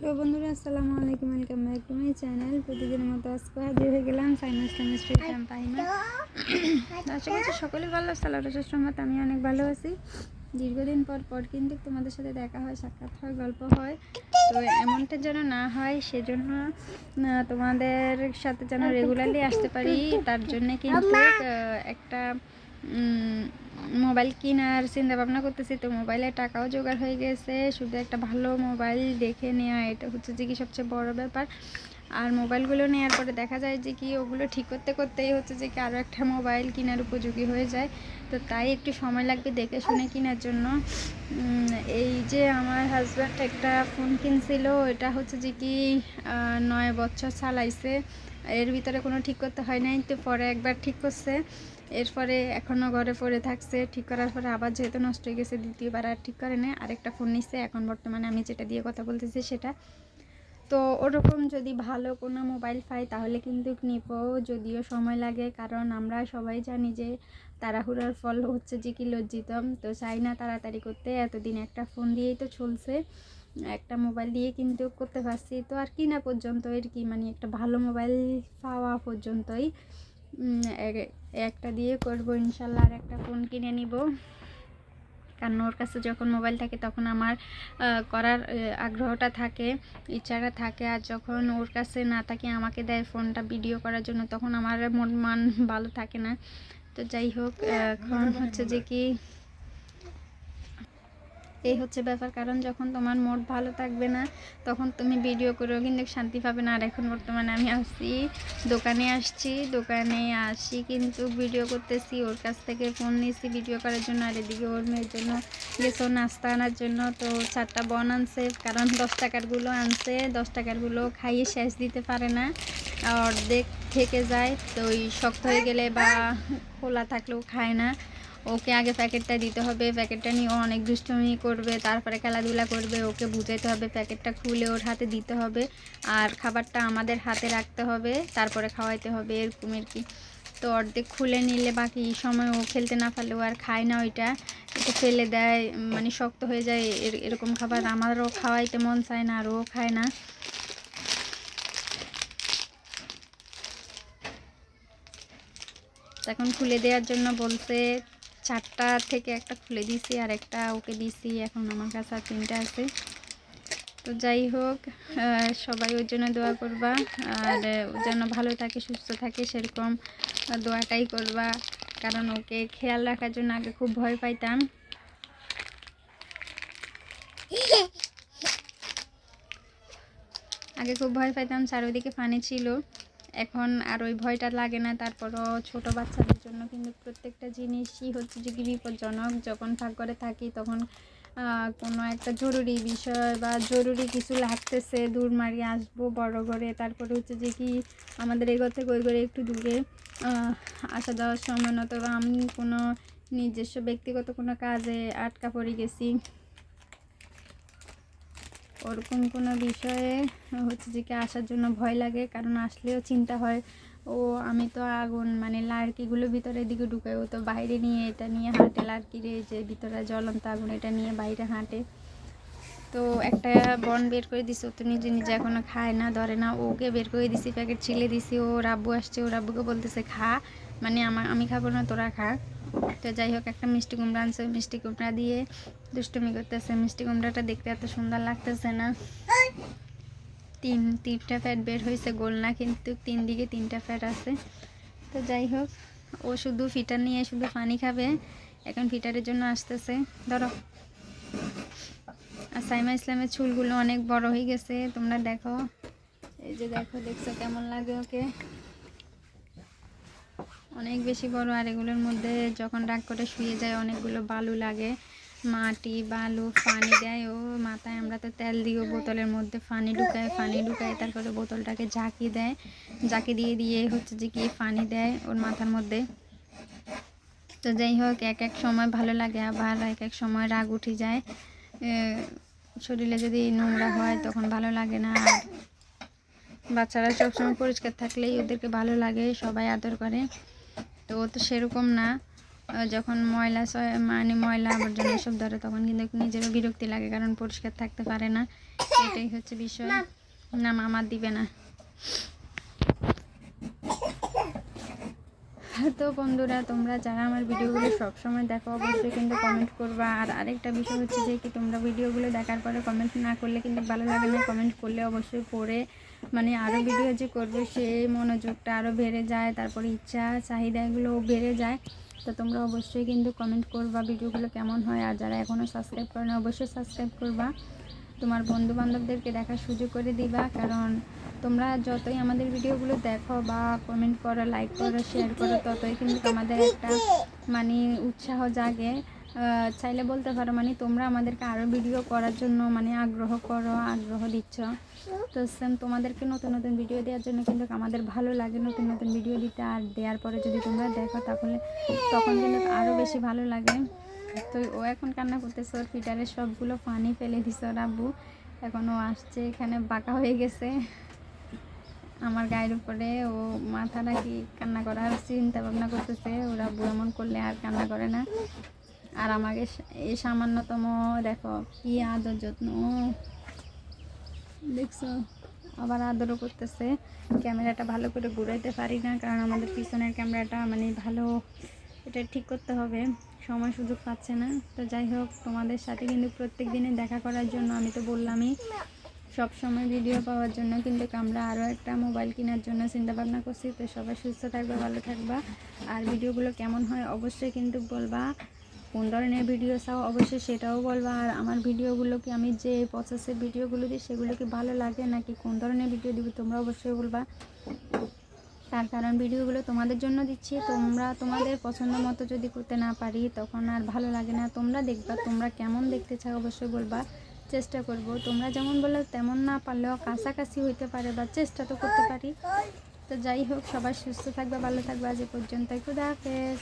Hello বন্ধুরা, আসসালামু আলাইকুম, welcome back to my channel. প্রতিদিনের মতো আজকে হাজির হয়ে গেলাম সাইনাস কেমিস্ট্রি ক্যাম্প পাইমা আশা করছি সকলেই ভালো আল্লাহ রহমত আমি অনেক ভালো আছি। দীর্ঘদিন পর পর কিন্তু তোমাদের সাথে দেখা হয়, সাক্ষাৎ হয়, গল্প হয়। তো এমনটা যেন না হয়, সেজন্য তোমাদের সাথে যেন রেগুলারলি আসতে পারি, তার জন্যে কিন্তু একটা মোবাইল কেনার চিন্তা ভাবনা করতেছি তো মোবাইলের টাকাও জোগাড় হয়ে গেছে, শুধু একটা ভালো মোবাইল দেখে নেওয়া এটা হচ্ছে যে কি সবচেয়ে বড় ব্যাপার। আর মোবাইলগুলো নেওয়ার পরে দেখা যায় যে কি ওগুলো ঠিক করতে করতেই হচ্ছে যে কি আরও একটা মোবাইল কেনার উপযোগী হয়ে যায়। তো তাই একটু সময় লাগবে দেখে শুনে কেনার জন্য। এই যে আমার হাজব্যান্ড একটা ফোন কিনছিল এটা হচ্ছে যে কি নয় বছর চালাইছে। এর ভিতরে কোনো ঠিক করতে হয় নাই, তো পরে একবার ঠিক করছে। এরপরে এখনও ঘরে পড়ে থাকছে, ঠিক করার পরে আবার যেহেতু নষ্ট হয়ে গেছে দ্বিতীয়বার আর ঠিক করে নেয় আরেকটা ফোন নিচ্ছে এখন বর্তমানে আমি যেটা দিয়ে কথা বলতেছি সেটা। তো ওরকম যদি ভালো কোনো মোবাইল পাই তাহলে কিন্তু নিব, যদিও সময় লাগে, কারণ আমরা সবাই জানি যে তাড়াহুড়ার ফল হচ্ছে যে কি লজ্জিত তো চাই না তাড়াতাড়ি করতে, এতদিন একটা ফোন দিয়েই তো চলছে, একটা মোবাইল দিয়ে কিন্তু করতে পারছি। তো আর কি না পর্যন্ত এর কি মানে একটা ভালো মোবাইল পাওয়া পর্যন্তই। একটা দিয়ে করব ইনশাল্লাহ আর একটা ফোন কিনে নিব। কারণ ওর কাছে যখন মোবাইল থাকে তখন আমার করার আগ্রহটা থাকে ইচ্ছাটা থাকে। আর যখন ওর কাছে না থাকে আমাকে দেয় ফোনটা ভিডিও করার জন্য তখন আমার মন মান ভালো থাকে না। তো যাই হোক এখন হচ্ছে যে কি এই হচ্ছে ব্যাপার, কারণ যখন তোমার মোড ভালো থাকবে না, তখন তুমি ভিডিও করেও কিন্তু শান্তি পাবে না। আর এখন বর্তমানে আমি আসছি, দোকানে আসছি, দোকানে আসি কিন্তু ভিডিও করতেছি, ওর কাছ থেকে ফোন নিয়েছি ভিডিও করার জন্য। আর এদিকে ওর মেয়ের জন্য গেছো নাস্তা আনার জন্য। তো চারটা বন আনছে, কারণ দশ টাকারগুলো আনছে, দশ টাকারগুলো খাইয়ে শেষ দিতে পারে না। অর্ধেক থেকে যায়, তো ওই শক্ত হয়ে গেলে বা খোলা থাকলেও খায় না। ওকে আগে প্যাকেটটা দিতে হবে, প্যাকেটটা নিয়ে ও অনেক দুষ্টুমি করবে, তারপরে খেলাধুলা করবে, ওকে বুঝাইতে হবে, প্যাকেটটা খুলে ওর হাতে দিতে হবে আর খাবারটা আমাদের হাতে রাখতে হবে, তারপরে খাওয়াইতে হবে, এরকম আর কি। তো অর্ধেক খুলে নিলে বাকি সময় ও খেলতে না পারলেও আর খায় না ওইটা, এটা ফেলে দেয় মানে শক্ত হয়ে যায়, এর- এরকম খাবার আমারও খাওয়াইতে মন চায় না, আর ও খায় না। এখন খুলে দেওয়ার জন্য বলছে চারটা থেকে একটা খুলে দিছি আর একটা ওকে দিছি এখন আমার কাছে আর তিনটা আছে। তো যাই হোক সবাই ওর জন্য দোয়া করবা। আর ওর জন্য ভালো থাকে, সুস্থ থাকে, সেরকম দোয়াটাই করবা। কারণ ওকে খেয়াল রাখার জন্য আগে খুব ভয় পাইতাম। আগে খুব ভয় পাইতাম, চারিদিকে পানি ছিল। এখন আর ওই ভয়টা লাগে না। তারপরও ছোট বাচ্চাদের জন্য কিন্তু প্রত্যেকটা জিনিসই হচ্ছে যে কি বিপজ্জনক। যখন করে থাকি তখন কোনো একটা জরুরি বিষয় বা জরুরি কিছু লাগতেছে, দূর মারিয়ে আসব, বড় করে তারপরে হচ্ছে যে কি আমাদের এগোতে থেকে ওই করে একটু দূরে আসা যাওয়ার সময় নতুবা আমি কোনো নিজস্ব ব্যক্তিগত কোনো কাজে আটকা পড়ে গেছি। ওরকম কোনো বিষয়ে হচ্ছে যে কি আসার জন্য ভয় লাগে, কারণ আসলেও চিন্তা হয়, ও আমি তো আগুন মানে লাড়কিগুলো ভিতরের দিকে ঢুকাই ও তো বাইরে নিয়ে এটা নিয়ে হাঁটে লাড়কিরে যে ভিতরে জ্বলন্ত আগুন, এটা নিয়ে বাইরে হাঁটে। তো একটা বন বের করে দিছি, ও তো নিজে নিজে এখনও খায় না, ধরে না, ওকে বের করে দিছি, প্যাকেট ছিলে দিছি ও রাব্বু আসছে ও রাব্বুকে বলতেছে, খা মানে আমার আমি খাব না, তোরা খা। তো যাই হোক, একটা মিষ্টি কুমড়া আনছে। মিষ্টি কুমড়া দিয়ে দুষ্টুমি করতেছে। মিষ্টি কুমড়াটা দেখতে এত সুন্দর লাগতেছে না। তিন, তিনটা ফ্যাট বের হয়েছে গোল না, কিন্তু তিন দিকে তিনটা ফ্যাট আছে। তো যাই হোক, ও শুধু ফিটার নিয়ে শুধু পানি খাবে। এখন ফিটারের জন্য আসতেছে। ধরো, আর সাইমা ইসলামের চুলগুলো অনেক বড় হয়ে গেছে। তোমরা দেখো। এই যে দেখো, দেখছ কেমন লাগে ওকে? অনেক বেশি বড়, আর এগুলোর মধ্যে যখন রাগ করে শুয়ে যায়, অনেকগুলো বালু লাগে। মাটি, বালু, পানি দেয়। ও মাথায় আমরা তো তেল দিও বোতলের মধ্যে পানি ঢুকায় পানি ঢুকায় তারপরে বোতলটাকে ঝাঁকি দেয়। ঝাঁকি দিয়ে দিয়ে হচ্ছে যে কি পানি দেয় ওর মাথার মধ্যে। তো যাই হোক, এক এক সময় ভালো লাগে, আবার এক এক সময় রাগ উঠে যায়। শরীরে যদি নোংরা হয় তখন ভালো লাগে না। আর বাচ্চারা সবসময় পরিষ্কার থাকলেই ওদেরকে ভালো লাগে, সবাই আদর করে। তো ও তো সেরকম না। যখন ময়লা মানে ময়লা আবর্জনা এসব ধরে, তখন কিন্তু নিজেরও বিরক্তি লাগে, কারণ পরিষ্কার থাকতে পারে না। এটাই হচ্ছে বিষয়। না, মামা দিবে না। তো বন্ধুরা, তোমরা যারা আমার ভিডিওগুলো সবসময় দেখো, অবশ্যই কিন্তু কমেন্ট করবা। আর আরেকটা বিষয় হচ্ছে যে কি, তোমরা ভিডিওগুলো দেখার পরে কমেন্ট না করলে কিন্তু ভালো লাগে না। কমেন্ট করলে অবশ্যই পড়ে। মানে আরও ভিডিও যে করবে সেই মনোযোগটা আরও বেড়ে যায়, তারপরে ইচ্ছা, চাহিদা এগুলো বেড়ে যায়। তো তোমরা অবশ্যই কিন্তু কমেন্ট করবা ভিডিওগুলো কেমন হয়। আর যারা এখনও সাবস্ক্রাইব করে না অবশ্যই সাবস্ক্রাইব করবা। তোমার বন্ধু বান্ধবদেরকে দেখার সুযোগ করে দিবা। কারণ তোমরা যতই আমাদের ভিডিওগুলো দেখো বা কমেন্ট করো লাইক করো শেয়ার করো, ততই কিন্তু আমাদের একটা মানে উৎসাহ জাগে। চাইলে বলতে পারো মানে তোমরা আমাদেরকে আরও ভিডিও করার জন্য মানে আগ্রহ করো, আগ্রহ দিচ্ছ। তো সেম তোমাদেরকে নতুন নতুন ভিডিও দেওয়ার জন্য কিন্তু আমাদের ভালো লাগে নতুন নতুন ভিডিও দিতে। আর দেওয়ার পরে যদি তোমরা দেখো, তাহলে তখন কিন্তু আরও বেশি ভালো লাগে। তো ও এখন কান্না করতেছে, ওর ফিটারে সবগুলো পানি ফেলে দিছে ওর আব্বু। এখন ও আসছে, এখানে বাঁকা হয়ে গেছে। আমার গায়ের উপরে ও মাথা নাকি কান্না করার চিন্তা ভাবনা করতেছে। ওরা আব্বু এমন করলে আর কান্না করে না। আর আমাকে এই সামান্যতম, দেখো, কি আদর যত্ন। দেখছ? আবার আদরও করতেছে। ক্যামেরাটা ভালো করে ঘুরাইতে পারি না, কারণ আমাদের পিছনের ক্যামেরাটা মানে ভালো, এটা ঠিক করতে হবে। সময় সুযোগ পাচ্ছে না। তো যাই হোক, তোমাদের সাথে কিন্তু প্রত্যেক দিনে দেখা করার জন্য আমি তো বললামই, সব সময় ভিডিও পাওয়ার জন্য। কিন্তু আমরা আরও একটা মোবাইল কেনার জন্য চিন্তা ভাবনা করছি। তো সবাই সুস্থ থাকবে, ভালো থাকবা। আর ভিডিওগুলো কেমন হয় অবশ্যই কিন্তু বলবা। কোন ধরনের ভিডিও চাও অবশ্যই সেটাও বলবা। আর আমার ভিডিওগুলো কি আমি যে প্রসেসের ভিডিওগুলো দিই, সেগুলো কি ভালো লাগে নাকি কোন ধরনের ভিডিও দিব তোমরা অবশ্যই বলবা। তার কারণ ভিডিওগুলো তোমাদের জন্য দিচ্ছি। তোমরা তোমাদের পছন্দ মতো যদি করতে না পারি, তখন আর ভালো লাগে না। তোমরা দেখবা, তোমরা কেমন দেখতে চাও অবশ্যই বলবা। চেষ্টা করব। তোমরা যেমন বলো তেমন না পারলেও কাছাকাছি হইতে পারে বা চেষ্টা তো করতে পারি। তো যাই হোক, সবাই সুস্থ থাকবে, ভালো থাকবে। আজ পর্যন্ত খুদা হাফেজ।